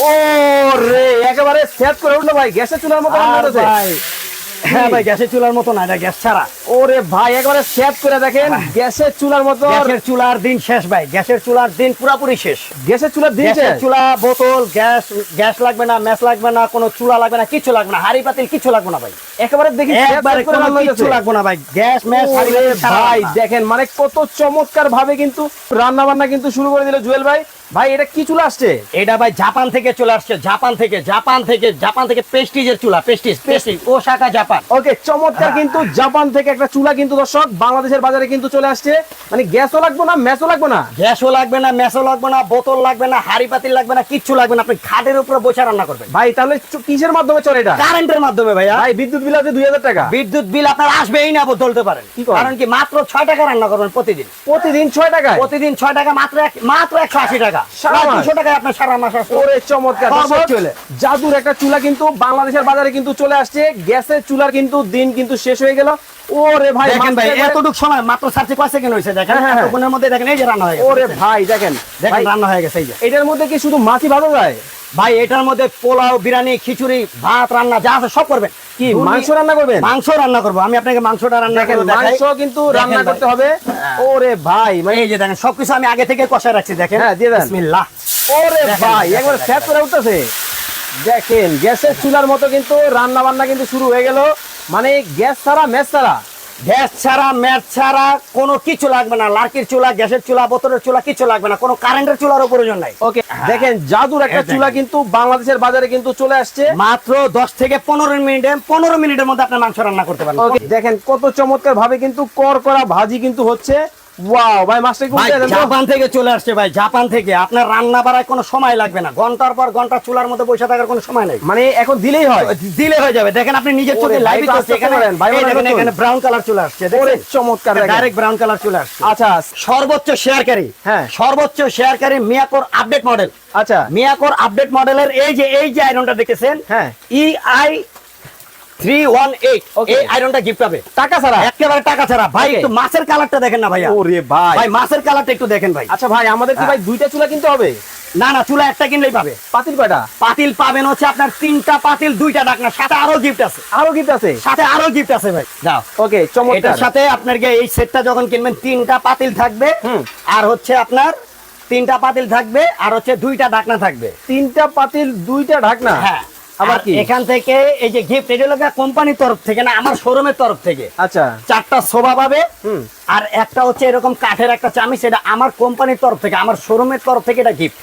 ও রে একেবারে সেট করে উঠল ভাই গ্যাসের চুলার মতো রান্না ভাই হ্যাঁ ভাই গ্যাসের চুলার মতো না এটা গ্যাস ছাড়া। ওরে ভাই একেবারে সেট করে দেখেন গ্যাসের চুলার মতো। গ্যাসের চুলার দিন শেষ ভাই গ্যাসের চুলার দিন পুরাপুরি শেষ। গ্যাসের চুলার দিয়েছে গ্যাসের চুলা বোতল গ্যাস গ্যাস লাগবে না ম্যাচ লাগবে না কোনো চুলা লাগবে না কিছু লাগবে না হাড়ি পাতিল কিছু লাগবে না ভাই। একেবারে দেখি একবারে কোনো কিছু লাগবে না ভাই গ্যাস ম্যাচ ভাই দেখেন মানে কত চমৎকার ভাবে কিন্তু রান্না বান্না কিন্তু শুরু করে দিল জুয়েল ভাই। ভাই এটা কি চুলা আসছে? এটা ভাই জাপান থেকে চলে আসছে জাপান থেকে জাপান থেকে জাপান থেকে পেস্টিজের চুলা Prestige Prestige Osaka Japan. Okay চমৎকার কিন্তু জাপান থেকে একটা চুলা কিন্তু দর্শক বাংলাদেশের বাজারে কিন্তু চলে আসছে। মানে গ্যাসও লাগবে না ম্যাচও লাগবে না? গ্যাসও লাগবে না ম্যাচও লাগবে না বোতল লাগবে না হাড়ি পাতিল লাগবে না কিচ্ছু লাগবে না। আপনি খাটের উপরে বসে রান্না করবেন। ভাই তাহলে কিসের মাধ্যমে চলে এটা? কারেন্টের মাধ্যমে ভাই ভাই বিদ্যুৎ বিল আছে দুই হাজার টাকা। বিদ্যুৎ বিল আপনার আসবেই না বলতে পারেন। কি কারণ কি মাত্র ছয় টাকা রান্না করবেন প্রতিদিন। প্রতিদিন ছয় টাকা প্রতিদিন ছয় টাকা মাত্র এক মাত্র একশো আশি টাকা। সারা টাকায় আপনার সারা মাস ওরে চমৎকার। সর্বোচ্চ দর্শক, হলে। জাদুর একটা চুলা কিন্তু বাংলাদেশের বাজারে কিন্তু চলে আসছে। গ্যাসের চুলার কিন্তু দিন কিন্তু শেষ হয়ে গেল। ওরে ভাই দেখেন ভাই এতটুকু সময় মাত্র সাড়ে পাঁচ সেকেন্ড হয়েছে দেখেন। হ্যাঁ, হ্যাঁ। এতক্ষণের মধ্যে দেখেন এই যে রান্না হয়ে গেছে। ওরে ভাই দেখেন। দেখেন রান্না হয়ে গেছে এই যে। এটার মধ্যে কি শুধু মাছি ভালো যায়? ভাই এটার মধ্যে পোলাও বিরিয়ানি খিচুড়ি ভাত রান্না যা আছে সব করবেন। কি মাংস রান্না করবেন? মাংস রান্না করব। আমি আপনাকে মাংসটা রান্না করে মাংস কিন্তু রান্না করতে হবে। হ্যাঁ। ওরে ভাই মানে এই যে দেখেন সবকিছু আমি আগে থেকে কষায় রাখছি দেখেন। হ্যাঁ, দিয়ে দেন। বিসমিল্লাহ। ওরে ভাই একবার সেট করে উঠতেছে। দেখেন গ্যাসের চুলার মতো কিন্তু রান্না বান্না কিন্তু শুরু হয়ে গেল। মানে গ্যাস ছাড়া ম্যাচ ছাড়া। গ্যাস ছাড়া ম্যাচ ছাড়া কোনো কিছু লাগবে না। লার্কির চুলা গ্যাসের চুলা বোতলের চুলা কিছু লাগবে না। কোনো কারেন্টের চুলারও প্রয়োজন নাই। ওকে দেখেন জাদুর একটা চুলা কিন্তু বাংলাদেশের বাজারে কিন্তু চলে আসছে। মাত্র দশ থেকে পনেরো মিনিটে পনেরো মিনিটের মধ্যে আপনার মাংস রান্না করতে পারেন দেখেন কত চমৎকার ভাবে কিন্তু কর করা ভাজি কিন্তু হচ্ছে। আচ্ছা। সর্বোচ্চ শেয়ারকারী মিয়াকোর আপডেট মডেল আচ্ছা। মিয়াকোর আপডেট মডেলের এই যে এই যে আয়রনটা দেখেছেন? হ্যাঁ। ই আই এই আপনার এই সেটটা যখন কিনবেন তিনটা পাতিল থাকবে। আর হচ্ছে আপনার তিনটা পাতিল থাকবে আর হচ্ছে দুইটা ঢাকনা থাকবে। তিনটা পাতিল দুইটা ঢাকনা? হ্যাঁ। আবার কি? এখান থেকে এই যে গিফট এটা হলো কোম্পানির তরফ থেকে না আমার শোরুমের তরফ থেকে আচ্ছা চারটা শোভা পাবে হুম। আর একটা হচ্ছে এরকম কাঠের একটা চামিচ সেটা আমার কোম্পানির তরফ থেকে আমার শোরুমের তরফ থেকে এটা গিফট